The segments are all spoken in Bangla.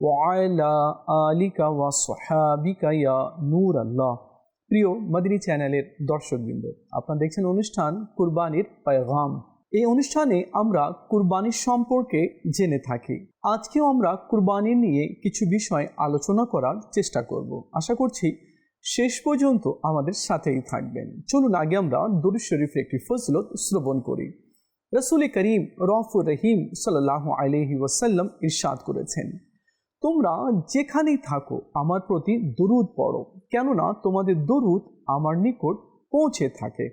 ওয়ায়লা আলিকা ওয়া সোহাবিকা ইয়া নূর আল্লাহ প্রিয় মদিনী চ্যানেলের দর্শকবৃন্দ, আপনারা দেখছেন অনুষ্ঠান কুরবানির পায়গাম। এই অনুষ্ঠানে আমরা কুরবানির সম্পর্কে জেনে থাকি। আজকেও আমরা কুরবানি নিয়ে কিছু বিষয় আলোচনা করার চেষ্টা করব। আশা করছি শেষ পর্যন্ত আমাদের সাথেই থাকবেন। চলুন, আগে আমরা দরুদ শরীফের একটি ফজলত শ্রবণ করি। রসুল করিম রফুর রহিম সাল্লাহ আলহি ওয়াসাল্লাম ইরশাদ করেছেন। তোমরা যেখানেই থাকো, আমার প্রতি দরুদ পড়ো। কেননা তোমাদের দরুদ আমার নিকট পৌঁছে থাকে।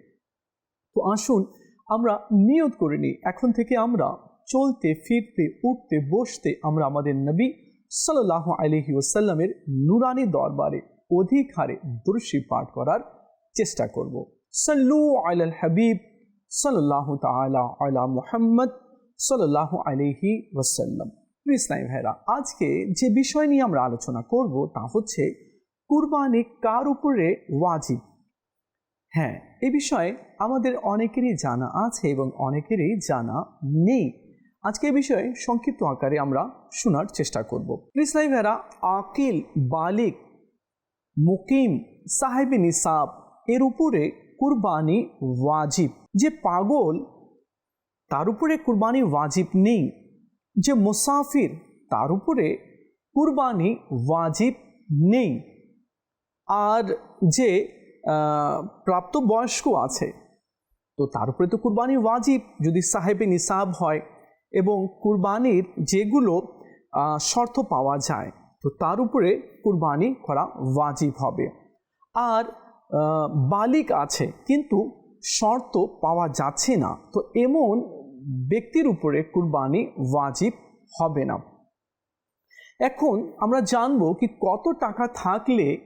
তো আসুন, আমরা নিয়ত করে নিই, এখন থেকে আমরা চলতে, ফিরতে, উঠতে, বসতে আমরা আমাদের নবী সাল্লাহ আলহি ওসাল্লামের নুরানি দরবারে অধিক হারে দর্শী পাঠ করার চেষ্টা করব। সাল্লু আল হাবিব সাল্লাহ তালা আলা মুহাম্মদ সাল্লাহ আলহি ওসাল্লাম ইসলাম ভাইরা, আজকে যে বিষয় নিয়ে আমরা আলোচনা করব তা হচ্ছে কুরবানি কার উপরে ওয়াজিব? হ্যাঁ এ বিষয়ে আমাদের অনেকেরই জানা আছে এবং অনেকেরই জানা নেই। আজকে এ বিষয়ে সংক্ষিপ্ত আকারে আমরা শোনার চেষ্টা করব। ইসলাম ভাইরা, আকিল, বালিক, মুকিম, সাহেবে নিসাব, এর উপরে কুরবানি ওয়াজিব। যে পাগল, তার উপরে কুরবানি ওয়াজিব নেই। যে মুসাফির, তার উপরে কুরবানি ওয়াজিব নেই। আর যে প্রাপ্তবয়স্ক আছে, তো তার উপরে তো কুরবানি ওয়াজিব। যদি সাহেবে নিসাব হয় এবং কুরবানির যেগুলো শর্ত পাওয়া যায়, তো তার উপরে কুরবানি করা ওয়াজিব হবে। আর বালিক আছে, কিন্তু শর্ত পাওয়া যাচ্ছে না, তো এমন ব্যক্তির উপরে কুরবানি ওয়াজিব হবে না। এখন আমরা জানব কি কত টাকা থাকলে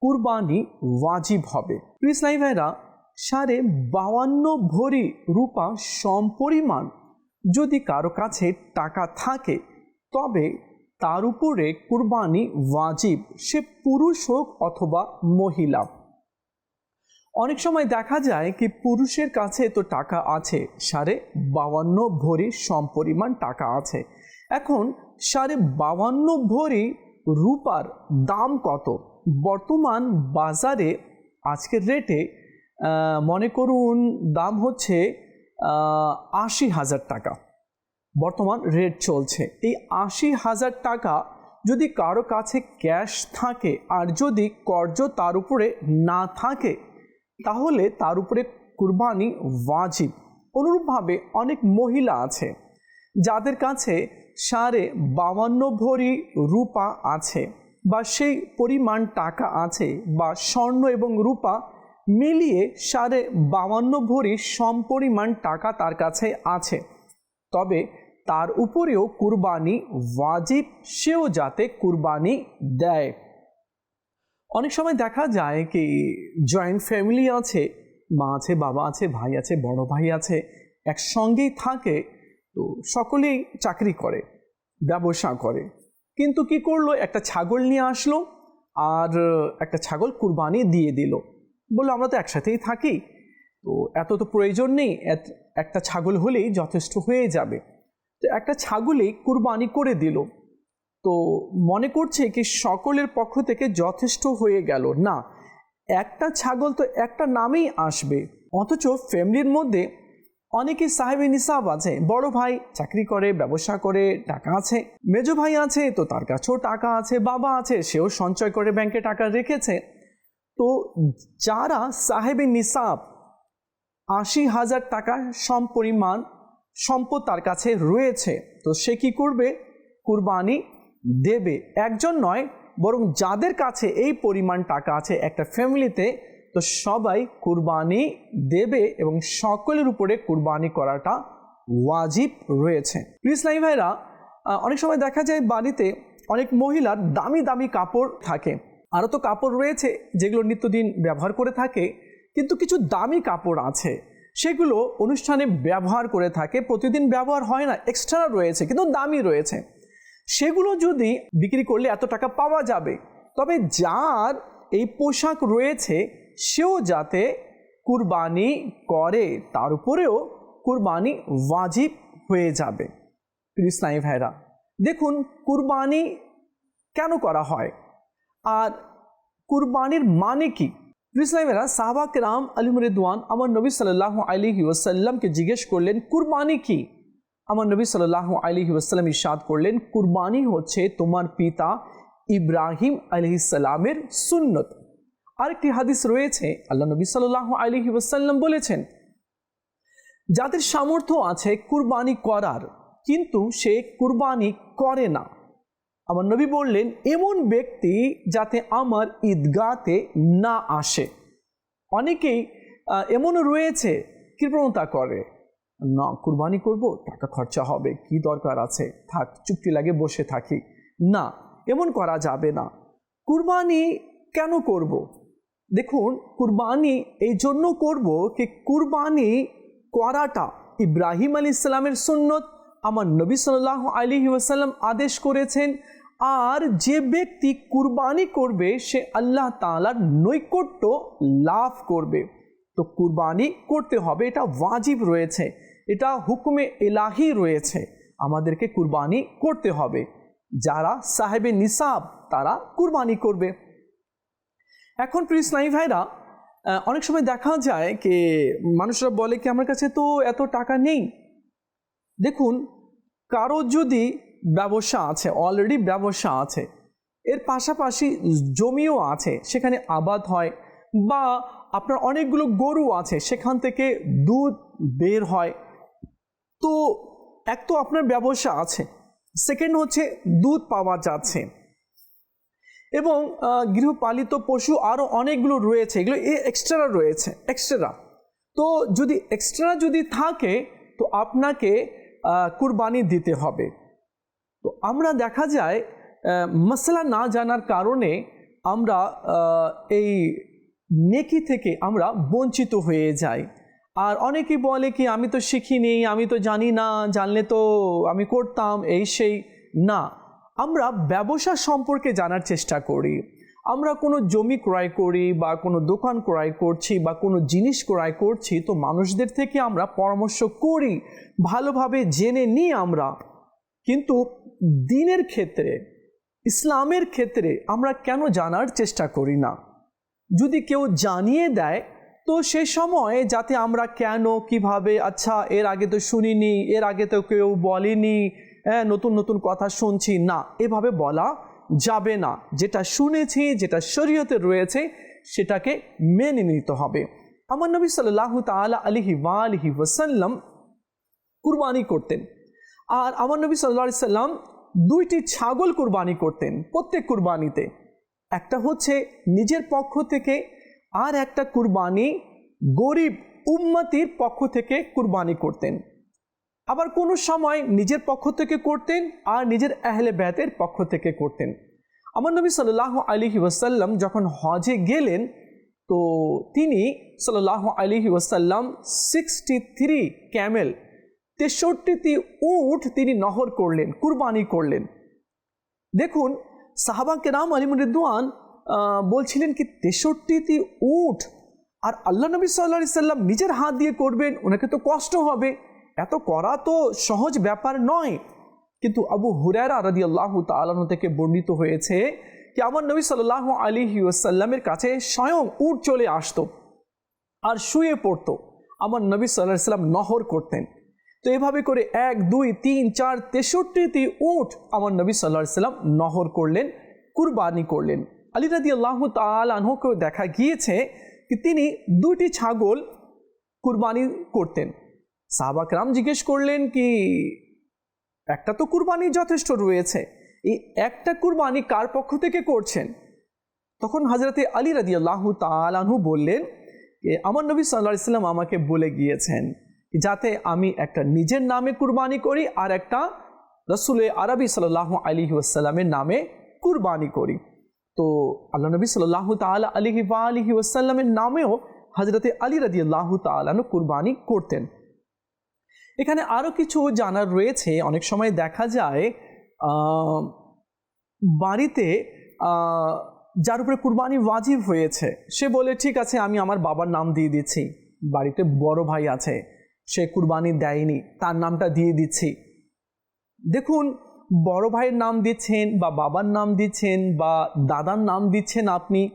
কুরবানি ওয়াজিব হবে। ইসলাই ভাইরা সাড়ে বাউান্ন ভরি রূপা সমপরিমাণ যদি কারও কাছে টাকা থাকে, তবে তার উপরে কুরবানি ওয়াজিব, সে পুরুষ হোক অথবা মহিলা। অনেক সময় দেখা যায় কি পুরুষের কাছে তো টাকা আছে, সাড়ে বাউান্ন ভরি সমপরিমাণ টাকা আছে। এখন সাড়ে বাউান্ন ভরি রূপার দাম কত? বর্তমান বাজারে আজকের রেটে মনে করুন দাম হচ্ছে আশি হাজার টাকা। বর্তমান রেট চলছে। এই আশি হাজার টাকা যদি কারও কাছে ক্যাশ থাকে আর যদি কর্জ তার উপরে না থাকে তাহলে তার উপরে কুরবানি ওয়াজিব। অনুরূপভাবে অনেক মহিলা আছে, যাদের কাছে সাড়ে বাউান্ন ভরি রূপা আছে বা সেই পরিমাণ টাকা আছে বা স্বর্ণ এবং রূপা মিলিয়ে সাড়ে বাউান্ন ভরি সমপরিমাণ টাকা তার কাছে আছে। তবে তার উপরেও কুরবানি ওয়াজিব, সেও যাতে কুরবানি দেয়। অনেক সময় দেখা যায় কি জয়েন্ট ফ্যামিলি আছে, মা আছে, বাবা আছে, ভাই আছে, বড় ভাই আছে, একসঙ্গেই থাকে, তো সকলেই চাকরি করে, ব্যবসা করে। কিন্তু কি করল? একটা ছাগল নিয়ে আসলো আর একটা ছাগল কুরবানি দিয়ে দিল। বলল, আমরা তো একসাথেই থাকি, তো এত তো প্রয়োজন নেই একটা ছাগল হলেই যথেষ্ট হয়ে যাবে। তো একটা ছাগলেই কুরবানি করে দিল। তো মনে করছে কি সকলের পক্ষ থেকে যথেষ্ট হয়ে গেল। না, একটা ছাগল তো একটা নামেই আসবে। অথচ ফ্যামিলির মধ্যে অনেকে সাহেবে নিসাব আছে। বড় ভাই চাকরি করে, ব্যবসা করে, টাকা আছে। মেজো ভাই আছে, তো তার কাছেও টাকা আছে। বাবা আছে, সেও সঞ্চয় করে ব্যাংকে টাকা রেখেছে। তো যারা সাহেবে নিসাব, আশি হাজার টাকা সমপরিমাণ সম্পদ তার কাছে রয়েছে। তো সে কি করবে? কুরবানি দেবে। একজন নয়, বরং যাদের কাছে এই পরিমাণ টাকা আছে একটা ফ্যামিলিতে, তো সবাই কুরবানি দেবে এবং সকলের উপরে কুরবানি করাটা ওয়াজিব রয়েছে। ইসলামী ভাইরা অনেক সময় দেখা যায় বাড়িতে অনেক মহিলার দামি দামি কাপড় থাকে। আরও তো কাপড় রয়েছে যেগুলো নিত্যদিন ব্যবহার করে থাকে, কিন্তু কিছু দামি কাপড় আছে। সেগুলো অনুষ্ঠানে ব্যবহার করে থাকে। প্রতিদিন ব্যবহার হয় না এক্সট্রা রয়েছে, কিন্তু দামি রয়েছে। সেগুলো যদি বিক্রি করলে এত টাকা পাওয়া যাবে। তবে যার এই পোশাক রয়েছে, সেও যাতে কুরবানি করে, তার উপরেও কুরবানি ওয়াজিব হয়ে যাবে। ইসলামী ভাইরা, দেখুন কুরবানি কেন করা হয়? আর কুরবানির মানে কি? ইসলামেরা সাহবা কেরাম আলিম রেদওয়ান, আমার নবী সাল্লাহ আলিহি ওয়াসাল্লামকে জিজ্ঞেস করলেন, কুরবানি কি? আমার নবী সাল্লাহ আলিহি ওয়াসাল্লাম ইরশাদ করলেন, কুরবানি হচ্ছে তোমার পিতা ইব্রাহিম আলহিসাল্লামের সুন্নত। আরেকটি হাদিস রয়েছে, আল্লাহ নবী সাল্লাহ আলিহি ওয়াসাল্লাম বলেছেন, যাদের সামর্থ্য আছে কুরবানি করার, কিন্তু সে কুরবানি করে না। আমার নবী বললেন, এমন ব্যক্তি যাতে আমার ঈদগাতে না আসে। অনেকেই এমনও রয়েছে, কৃপণতা করে। না কুরবানি করব, টাকা খরচা হবে, কি দরকার আছে? থাক চুক্তি লাগে বসে থাকি। না, এমন করা যাবে না। কুরবানি কেন করব। দেখুন, কুরবানি এই জন্য করব কি কুরবানি করাটা ইব্রাহিম আলী ইসলামের সুন্নত, আমার নবী সাল্লাহ আলী ওয়াসাল্লাম আদেশ করেছেন, আর যে ব্যক্তি কুরবানি করবে, সে আল্লাহ তাআলার নৈকট্য লাভ করবে। তো কুরবানি করতে হবে, এটা ওয়াজিব রয়েছে। এটা হুকুমে এলাহি রয়েছে। আমাদেরকে কুরবানি করতে হবে। যারা সাহেবে নিসাব, তারা কুরবানি করবে। এখন প্রিয় ইসলামী ভাইরা অনেক সময় দেখা যায় কি, মানুষরা বলে কি, আমার কাছে তো এত টাকা নেই। দেখুন, কারও যদি ব্যবসা আছে অলরেডি ব্যবসা আছে, এর পাশাপাশি জমিও আছে, সেখানে আবাদ হয়, বা আপনার অনেকগুলো গরু আছে, সেখান থেকে দুধ বের হয় তো, এক তো আপনার ব্যবসা আছে। সেকেন্ড হচ্ছে দুধ পাওয়া যাচ্ছে। এবং গৃহপালিত পশু আরও অনেকগুলো রয়েছে। এগুলো এ এক্সট্রা রয়েছে এক্সট্রা তো, যদি এক্সট্রা যদি থাকে, তো আপনাকে কুরবানি দিতে হবে। তো আমরা দেখা যায় মশলা না জানার কারণে আমরা এই নেকি থেকে আমরা বঞ্চিত হয়ে যাই। আর অনেকেই বলে কি, আমি তো শিখিনি, আমি তো জানি না, জানলে তো আমি করতাম। এই সেই না। আমরা ব্যবসা সম্পর্কে জানার চেষ্টা করি। আমরা কোনো জমি ক্রয় করি বা কোনো দোকান ক্রয় করছি বা কোনো জিনিস ক্রয় করছি, তো মানুষদের থেকে আমরা পরামর্শ করি, ভালোভাবে জেনে নিই আমরা। কিন্তু দিনের ক্ষেত্রে, ইসলামের ক্ষেত্রে আমরা কেন জানার চেষ্টা করি না? যদি কেউ জানিয়ে দেয় তো সে সময় যাতে আমরা কেন, কীভাবে আচ্ছা এর আগে তো শুনিনি, এর আগে তো কেউ বলেনি হ্যাঁ নতুন নতুন কথা শুনছি, না, এভাবে বলা যাবে না। যেটা শুনেছি, যেটা শরীয়তে রয়েছে, সেটাকে মেনে নিতে হবে। আমার নবী সাল্লাহ তালা আলিহি ওয়ালিহি ওসাল্লাম কুরবানি করতেন। আর আমার নবী সাল্লা সাল্লাম দুইটি ছাগল কুরবানি করতেন প্রত্যেক কুরবানিতে। একটা হচ্ছে নিজের পক্ষ থেকে আর একটা কুরবানি গরিব উম্মতির পক্ষ থেকে কুরবানি করতেন। আবার কোনো সময় নিজের পক্ষ থেকে করতেন আর নিজের আহলে ব্যাতের পক্ষ থেকে করতেন। আমার নবী সাল্লাহ আলিহি ওয়াসাল্লাম যখন হজে গেলেন, তো তিনি সাল্লাহ আলিহি ওয়াসাল্লাম সিক্সটি থ্রি ক্যামেল তেষট্টিটি উঠ তিনি নহর করলেন, কুরবানি করলেন। দেখুন, সাহাবা কেরাম আলিমুদ্দান বলছিলেন কি তেষট্টিটি উঠ, আর আল্লাহ নবী সাল্লা সাল্লাম নিজের হাত দিয়ে করবেন, ওনাকে তো কষ্ট হবে। এত করা তো সহজ ব্যাপার নয়। কিন্তু আবু হুরারা রাদি আল্লাহ তালন থেকে বর্ণিত হয়েছে কি, আমার নবী সাল্লাহ আলী ওয়াসাল্লামের কাছে স্বয়ং উট চলে আসতো আর শুয়ে পড়তো। আমার নবী সাল্লাহ সাল্লাম নহর করতেন। তো এভাবে করে এক, দুই, তিন, চার তেষট্টিটি উট আমার নবী সাল্লাহ সাল্লাম নহর করলেন, কুরবানি করলেন। আলী রাদি আল্লাহ তালকেও দেখা গিয়েছে তিনি দুটি ছাগল কুরবানি করতেন। সাহাবাকরাম জিজ্ঞেস করলেন কি, একটা তো কুরবানি যথেষ্ট রয়েছে, এই একটা কুরবানি কার পক্ষ থেকে করছেন? তখন হাজরতে আলী রাদি আল্লাহ তালাহু বললেন আমার নবী সাল্লা সাল্লাম আমাকে বলে গিয়েছেন যাতে আমি একটা নিজের নামে কুরবানি করি আর একটা রসুল আরবি সাল্লাহ আলী ওয়াসাল্লামের নামে কুরবানি করি। তো আল্লাহ নবী সাল্লাহ তালা আলিহি বা আলিহি ওসাল্লামের নামেও হজরতে আলী রাদি আল্লাহ তালানো কুরবানি করতেন। এখানে আরও কিছু জানার রয়েছে। অনেক সময় দেখা যায় বাড়িতে যার উপরে কুরবানি ওয়াজিব হয়েছে, সে বলে, ঠিক আছে, আমি আমার বাবার নাম দিয়ে দিচ্ছি। বাড়িতে বড় ভাই আছে, সে কুরবানি দেয়নি, তার নামটা দিয়ে দিচ্ছি। দেখুন বড় ভাইয়ের নাম দিচ্ছেন বা বাবার নাম দিচ্ছেন বা দাদার নাম দিচ্ছেন আপনি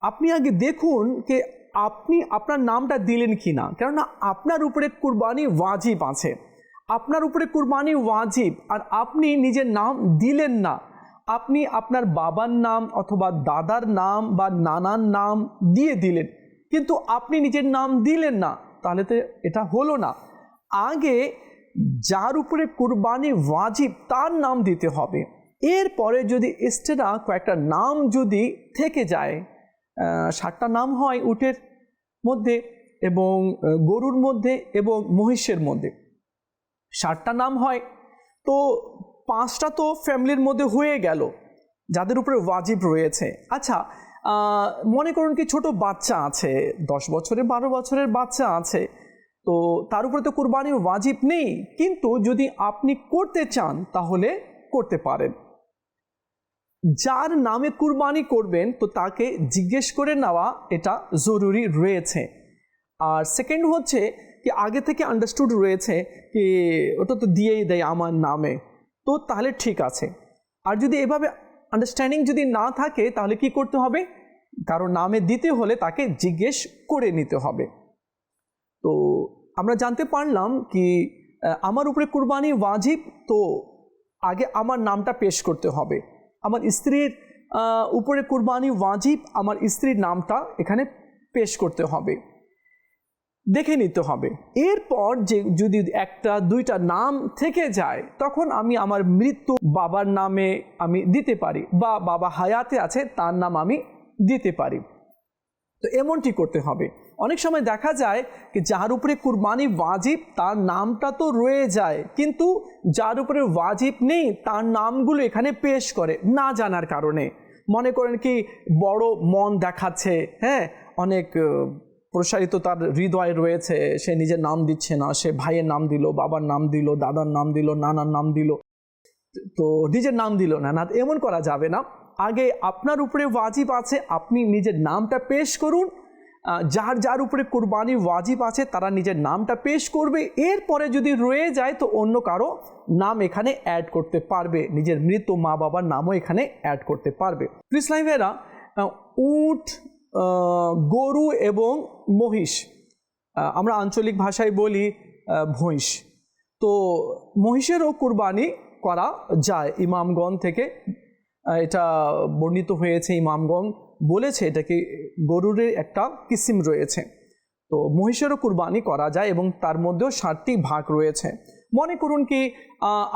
আপনি আগে দেখুন যে আপনি আপনার নামটা দিলেন কি না কেননা আপনার উপরে কুরবানি ওয়াজিব আছে। আপনার উপরে কুরবানি ওয়াজিব। আর আপনি নিজের নাম দিলেন না। আপনি আপনার বাবার নাম অথবা দাদার নাম বা নানার নাম দিয়ে দিলেন। কিন্তু আপনি নিজের নাম দিলেন না। তাহলে তো এটা হলো না। আগে যার উপরে কুরবানি ওয়াজিব, তার নাম দিতে হবে। এরপরে যদি এক্সট্রা কয়েকটা নাম যদি থেকে যায় ষাটটা নাম হয় উটের মধ্যে এবং গরুর মধ্যে এবং মহিষের মধ্যে। ষাটটা নাম হয়, তো পাঁচটা তো ফ্যামিলির মধ্যে হয়ে গেল, যাদের উপরে ওয়াজিব রয়েছে। আচ্ছা মনে করুন কি ছোট বাচ্চা আছে, দশ বছরের বারো বছরের বাচ্চা আছে তো তার উপরে তো কুরবানির ওয়াজিব নেই। কিন্তু যদি আপনি করতে চান, তাহলে করতে পারেন। যার নামে কুরবানি করবেন, তো তাকে জিজ্ঞেস করে নেওয়া এটা জরুরি রয়েছে। আর সেকেন্ড হচ্ছে কি, আগে থেকে আন্ডারস্টুড রয়েছে কি, ওটা তো দিয়েই দেয় আমার নামে। তো তাহলে ঠিক আছে। আর যদি এভাবে আন্ডারস্ট্যান্ডিং যদি না থাকে, তাহলে কি করতে হবে? কারও নামে দিতে হলে তাকে জিজ্ঞেস করে নিতে হবে। তো আমরা জানতে পারলাম কি আমার উপরে কুরবানি ওয়াজিব, তো আগে আমার নামটা পেশ করতে হবে। আমার স্ত্রীর উপরে কুরবানি ওয়াজিব, আমার স্ত্রীর নামটা এখানে পেশ করতে হবে। দেখে নিতে হবে। এরপর যে যদি একটা, দুইটা নাম থেকে যায়, তখন আমি আমার মৃত্যু বাবার নামে আমি দিতে পারি বা বাবা হায়াতে আছে, তার নাম আমি দিতে পারি। তো এমনটি করতে হবে। অনেক সময় দেখা যায় কি যার উপরে কুরবানি ওয়াজিব, তার নামটা তো রয়ে যায়। কিন্তু যার উপরে ওয়াজিব নেই, তার নামগুলো এখানে পেশ করে, না জানার কারণে। মনে করেন কি, বড় মন দেখাচ্ছে হ্যাঁ? অনেক প্রসারিত তার হৃদয় রয়েছে, সে নিজের নাম দিচ্ছে না, সে ভাইয়ের নাম দিল, বাবার নাম দিল, দাদার নাম দিল, নানার নাম দিল। তো নিজের নাম দিল না না, এমন করা যাবে না। আগে আপনার উপরে ওয়াজিব আছে, আপনি নিজের নামটা পেশ করুন যার যার উপরে কোরবানি ওয়াজিব আছে তারা নিজের নামটা পেশ করবে। এরপরে যদি রয়ে যায় তো অন্য কারও নাম এখানে অ্যাড করতে পারবে। নিজের মৃত মা বাবার নামও এখানে অ্যাড করতে পারবে। ইসলাম ভাইয়েরা আহ, উট গরু এবং মহিষ আমরা আঞ্চলিক ভাষায় বলি ভৈঁস। তো মহিষেরও কুরবানি করা যায় ইমামগণ থেকে। এটা বর্ণিত হয়েছে ইমামগণ বলেছে এটাকে গরুর একটা কিসিম রয়েছে। তো মহিষেরও কুরবানি করা যায় এবং তার মধ্যেও ষাটটি ভাগ রয়েছে। মনে করুন কি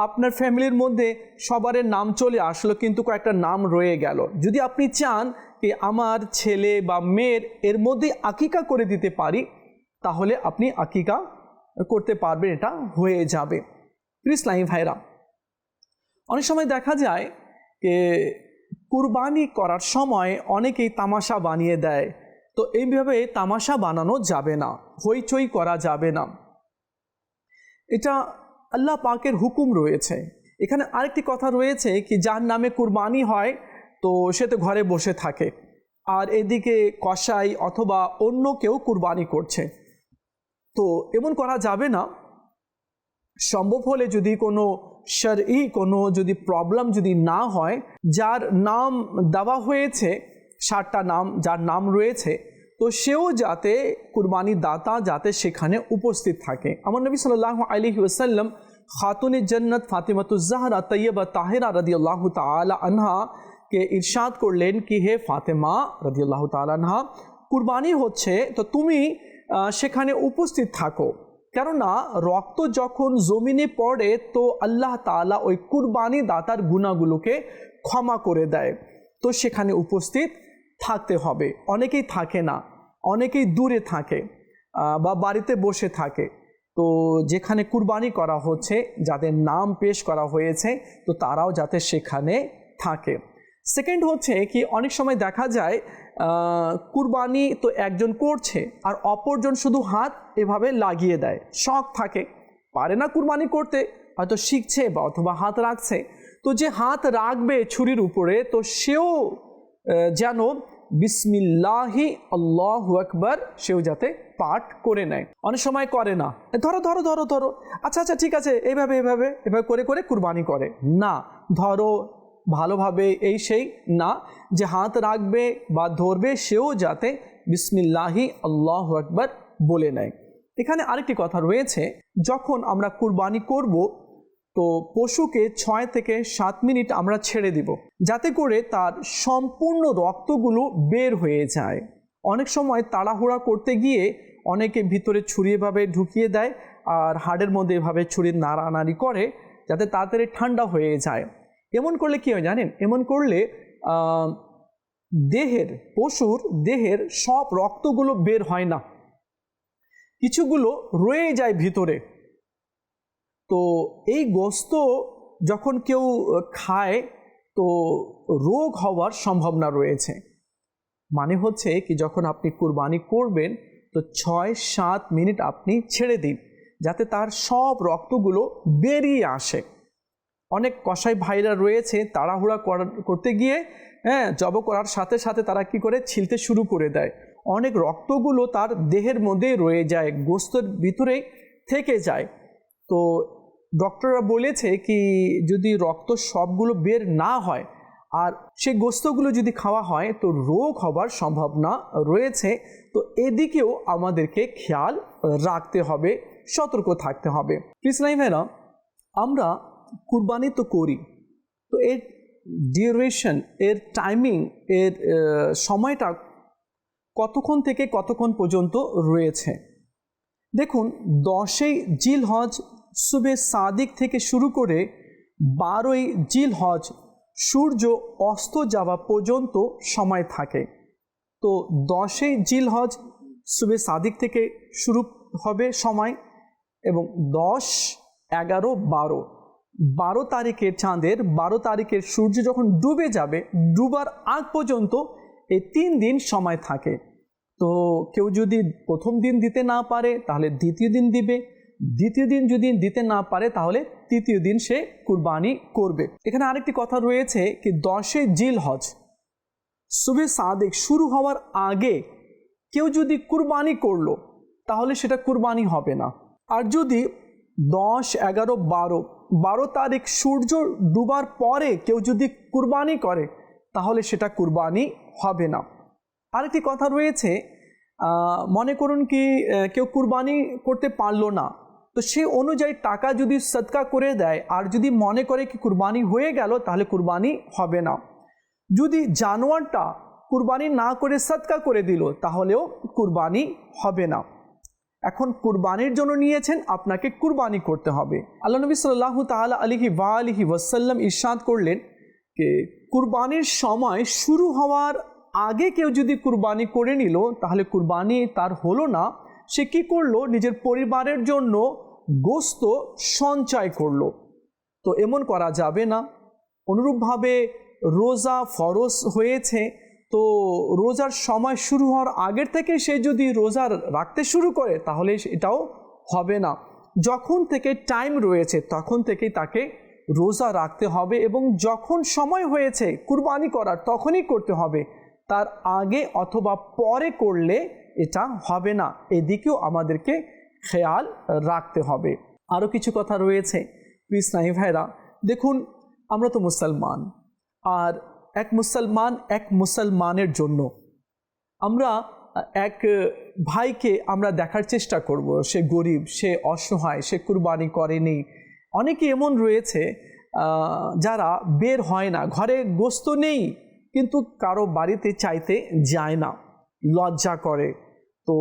আপনার ফ্যামিলির মধ্যে সবারের নাম চলে আসলো কিন্তু কয়েকটা নাম রয়ে গেল। যদি আপনি চান কি আমার ছেলে বা মেয়ের এর মধ্যে আকিকা করে দিতে পারি, তাহলে আপনি আকিকা করতে পারবেন, এটা হয়ে যাবে। ইসলামী ভাইরা, অনেক সময় দেখা যায় যে কুরবানি করার সময় অনেকেই তামাশা বানিয়ে দেয়। তো এইভাবে তামাশা বানানো যাবে না, হইচই করা যাবে না। এটা আল্লাহ পাকের হুকুম রয়েছে। এখানে আরেকটি কথা রয়েছে কি, যার নামে কুরবানি হয়, তো সে তো ঘরে বসে থাকে। আর এদিকে কসাই অথবা অন্য কেউ কুরবানি করছে। তো এমন করা যাবে না। সম্ভব হলে যদি কোনো শরই কোনো যদি প্রবলেম যদি না হয়, যার নাম দেওয়া হয়েছে ষাটটা নাম, যার নাম রয়েছে, তো সেও যাতে কুরবানি দাতা যাতে সেখানে উপস্থিত থাকে। আমার নবী সাল্লাহ আলী ওসাল্লাম খাতুন জন্নত ফাতেমাতুজাহরা তৈয়বা তাহেরা রদি আল্লাহ তালা আনহা কে ইরশাদ করলেন কি, হে ফাতেমা রদি আল্লাহ তালা আনহা, কুরবানি হচ্ছে, তো তুমি সেখানে উপস্থিত থাকো। কেননা রক্ত যখন জমিনে পড়ে, তো আল্লাহ তাআলা ওই কুরবানি দাতার গুণাগুলোকে ক্ষমা করে দেয়। তো সেখানে উপস্থিত থাকতে হবে। অনেকেই থাকে না, অনেকেই দূরে থাকে বা বাড়িতে বসে থাকে। তো যেখানে কুরবানি করা হচ্ছে, যাদের নাম পেশ করা হয়েছে, তো তারাও যাতে সেখানে থাকে। সেকেন্ড হচ্ছে কি, অনেক সময় দেখা যায় কুরবানি তো একজন করছে, আর অপরজন শুধু হাত এভাবে লাগিয়ে দেয়। শখ থাকে। পারে না কুরবানি করতে, হয়তো শিখছে বা অথবা হাত রাখছে। তো যে হাত রাখবে ছুরির উপরে, তো সেও যেন বিসমিল্লাহি আল্লাহ আকবর, সেও যাতে পাঠ করে নেয়। অনেক সময় করে না। ধরো ধরো ধরো ধরো। আচ্ছা আচ্ছা ঠিক আছে। এইভাবে এইভাবে এভাবে করে করে কুরবানি করে। না, ধরো ভালোভাবে এই সেই না যে হাত রাখবে বা ধরবে, সেও যাতে বিসমিল্লাহি আল্লাহ আকবর বলে নেয়। এখানে আরেকটি কথা রয়েছে, যখন আমরা কুরবানি করব, তো পশুকে ছয় থেকে সাত মিনিট আমরা ছেড়ে দিব, যাতে করে তার সম্পূর্ণ রক্তগুলো বের হয়ে যায়। অনেক সময় তাড়াহুড়া করতে গিয়ে অনেকে ভিতরে ছুরি এভাবে ঢুকিয়ে দেয়, আর হাড়ের মধ্যে এভাবে ছুরি নাড়ানাড়ি করে, যাতে তাড়াতাড়ি ঠান্ডা হয়ে যায়। এমন করলে কি হয় জানেন? এমন করলে দেহের, পশুর দেহের সব রক্তগুলো বের হয় না। কিছুগুলো রয়ে যায় ভিতরে। তো এই গোস্ত যখন কেউ খায়, তো রোগ হওয়ার সম্ভাবনা রয়েছে। মানে হচ্ছে কি, যখন আপনি কুরবানি করবেন, তো ছয় সাত মিনিট আপনি ছেড়ে দিন, যাতে তার সব রক্তগুলো বেরিয়ে আসে। অনেক কসাই ভাইরা রয়েছে তাড়াহুড়া করতে গিয়ে হ্যাঁ জব করার সাথে সাথে তারা কি করে? ছিলতে শুরু করে দেয়। অনেক রক্তগুলো তার দেহের মধ্যে রয়ে যায়, গোস্তের ভিতরে থেকে যায়। তো ডক্টররা বলেছে কি, যদি রক্ত সবগুলো বের না হয় আর সেই গোস্তগুলো যদি খাওয়া হয়, তো রোগ হবার সম্ভাবনা রয়েছে। তো এদিকেও আমাদেরকে খেয়াল রাখতে হবে, সতর্ক থাকতে হবে। কৃষ্ণাই ভাইরা, আমরা কুরবানি তো করি। তো এর ডিউরেশন এর টাইমিং এর সময়টা কতক্ষণ থেকে কতক্ষণ পর্যন্ত রয়েছে? দেখুন, দশই জিল হজ সুবে সাদিক থেকে শুরু করে বারোই জিল হজ সূর্য অস্ত যাওয়া পর্যন্ত সময় থাকে। তো দশই জিল হজ সুবে সাদিক থেকে শুরু হবে সময় এবং দশ, এগারো, বারো বারো তারিখের চাঁদের বারো তারিখের সূর্য যখন ডুবে যাবে, ডুবার আগ পর্যন্ত এই তিন দিন সময় থাকে। তো কেউ যদি প্রথম দিন দিতে না পারে, তাহলে দ্বিতীয় দিন দিবে। দ্বিতীয় দিন যদি দিতে না পারে, তাহলে তৃতীয় দিন সে কুরবানি করবে। এখানে আরেকটি কথা রয়েছে কি দশে জিল হজ শুভে সাদেক শুরু হওয়ার আগে কেউ যদি কুরবানি করল, তাহলে সেটা কুরবানি হবে না। আর যদি দশ, এগারো, বারো বারো তারিখ সূর্য ডুবার পরে কেউ যদি কুরবানি করে, তাহলে সেটা কুরবানি হবে না। আরেকটি কথা রয়েছে মনে করুন কি কেউ কুরবানি করতে পারল না, তো সে অনুযায়ী টাকা যদি সৎকা করে দেয়, আর যদি মনে করে কি কুরবানি হয়ে গেল, তাহলে কুরবানি হবে না। যদি জানোয়ারটা কুরবানি না করে সৎকা করে দিল, তাহলেও কুরবানি হবে না। এখন কুরবানির জন্য নিয়েছেন, আপনাকে কুরবানি করতে হবে। আল্লাহ নবী সাল্লাহ তাআলা আলিহি ওয়া আলিহি ওয়াসাল্লাম ইরশাদ করলেন যে, কুরবানির সময় শুরু হওয়ার আগে কেউ যদি কুরবানি করে নিল, তাহলে কুরবানি তার হলো না। সে কি করল? নিজের পরিবারের জন্য গোস্ত সঞ্চয় করল। তো এমন করা যাবে না। অনুরূপভাবে রোজা ফরজ হয়েছে। তো রোজার সময় শুরু হওয়ার আগের থেকে সে যদি রোজা রাখতে শুরু করে, তাহলে এটাও হবে না। যখন থেকে টাইম রয়েছে, তখন থেকেই তাকে রোজা রাখতে হবে এবং যখন সময় হয়েছে কুরবানি করার, তখনই করতে হবে। তার আগে অথবা পরে করলে এটা হবে না। এদিকেও আমাদেরকে খেয়াল রাখতে হবে। আরও কিছু কথা রয়েছে। নাই ভাইরা, দেখুন, আমরা তো মুসলমান। আর এক মুসলমান এক মুসলমানের জন্য। আমরা, এক ভাইকে আমরা দেখার চেষ্টা করব। সে গরিব, সে অসহায়, সে কুরবানি করেনি। অনেকে এমন রয়েছে যারা বের হয় না, ঘরে গোস্ত নেই, কিন্তু কারও বাড়িতে চাইতে যায় না, লজ্জা করে। তো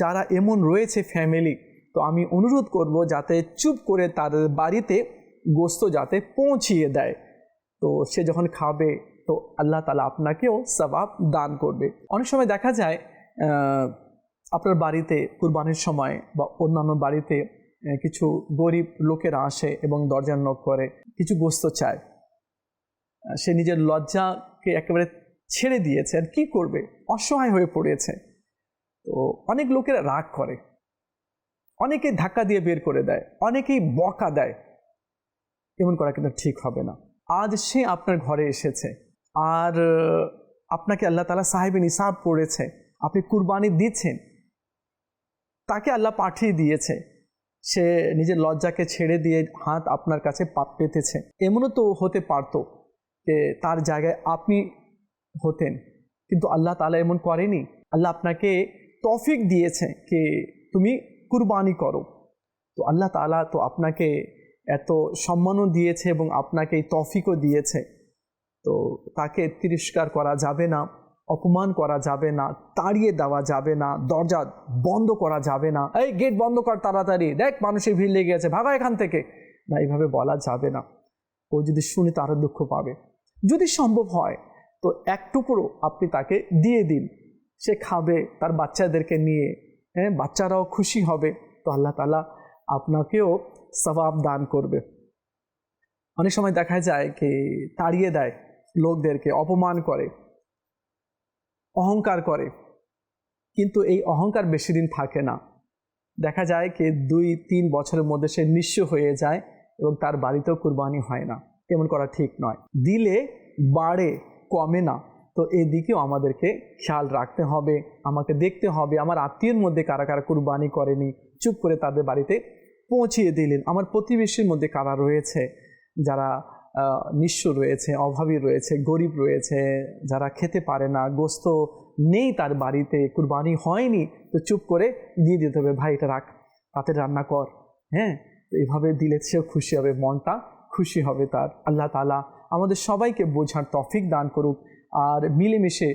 যারা এমন রয়েছে ফ্যামিলি তো আমি অনুরোধ করব যাতে চুপ করে তাদের বাড়িতে গোস্ত যাতে পৌঁছিয়ে দেয়। তো সে যখন খাবে তো আল্লাহ তালা আপনাকেও সবাব দান করবে। অনেক সময় দেখা যায় আপনার বাড়িতে কুরবানির সময় বা অন্যান্য বাড়িতে কিছু গরিব লোকেরা আসে এবং দরজার নক করে, কিছু গোস্ত চায়। সে নিজের লজ্জাকে একেবারে ছেড়ে দিয়েছে। আর কি করবে? অসহায় হয়ে পড়েছে। তো অনেক লোকেরা রাগ করে। অনেকে ধাক্কা দিয়ে বের করে দেয়। অনেকেই বকা দেয়। এমন করা কিন্তু ঠিক হবে না। আজ সে আপনার ঘরে এসেছে। আর আপনাকে আল্লাহ তালা সাহেব নিসাব করেছে। আপনি কুরবানি দিচ্ছেন। তাকে আল্লাহ পাঠিয়ে দিয়েছে। সে নিজের লজ্জাকে ছেড়ে দিয়ে হাত আপনার কাছে পাপ পেতেছে। এমনও তো হতে পারতো যে তার জায়গায় আপনি হতেন। কিন্তু আল্লাহ তালা এমন করেনি। আল্লাহ আপনাকে তফিক দিয়েছে যে তুমি কুরবানি করো। তো আল্লাহ তালা তো আপনাকে এত সম্মানও দিয়েছে এবং আপনাকে এই তফিকও দিয়েছে। তো তাকে তিরস্কার করা যাবে না, অপমান করা যাবে না, তাড়িয়ে দেওয়া যাবে না, দরজা বন্ধ করা যাবে না। এই গেট বন্ধ কর তাড়াতাড়ি, দেখ মানুষের ভিড় লেগে আছে ভাগা এখান থেকে। না, এইভাবে বলা যাবে না। ও যদি শুনে তারও দুঃখ পাবে। যদি সম্ভব হয়, তো এক টুকরো আপনি তাকে দিয়ে দিন। সে খাবে তার বাচ্চাদেরকে নিয়ে। হ্যাঁ বাচ্চারাও খুশি হবে। তো আল্লাহ তালা আপনাকেও সবাব দান করবে। অনেক সময় দেখা যায় কি, তাড়িয়ে দেয়। লোকদেরকে অপমান করে, অহংকার করে। কিন্তু এই অহংকার বেশি দিন থাকে না। দেখা যায় কি দুই, তিন বছরের মধ্যে সে নিঃস্ব হয়ে যায় এবং তার বাড়িতেও কুরবানি হয় না। এমন করা ঠিক নয়। দিলে বাড়ে, কমে না। তো এদিকেও আমাদেরকে খেয়াল রাখতে হবে, আমাকে দেখতে হবে, আমার আত্মীয়ের মধ্যে কারা কারা কুরবানি করেনি, চুপ করে তাদের বাড়িতে পৌঁছিয়ে দিলেন। আমার প্রতিবেশীর মধ্যে কারা রয়েছে, যারা নিঃস্ব রয়েছে, অভাবী রয়েছে, গরিব রয়েছে, যারা খেতে পারে না, গোস্ত নেই তার বাড়িতে, কুরবানি হয়নি, তো চুপ করে দিয়ে দিতে হবে, ভাই, এটা রাখ, তাতে রান্না কর। হ্যাঁ? তো এইভাবে দিলে সেও খুশি হবে, মনটা খুশি হবে তার। আল্লাহ তালা আমাদের সবাইকে বোঝার তফিক দান করুক আর মিলেমিশে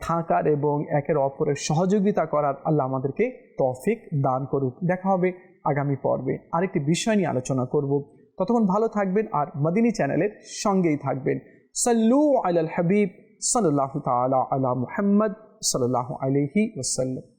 থাকার এবং একের অপরের সহযোগিতা করার আল্লাহ আমাদেরকে তফিক দান করুক। দেখা হবে আগামী পর্বে। আরেকটি বিষয় নিয়ে আলোচনা করব। ততক্ষণ ভালো থাকবেন আর মদিনী চ্যানেলের সঙ্গেই থাকবেন। সাল্লু আলাল হাবিব সাল্লাহ তালা আলা মুহাম্মদ সাল্লাহ আলহি ওসাল্লাম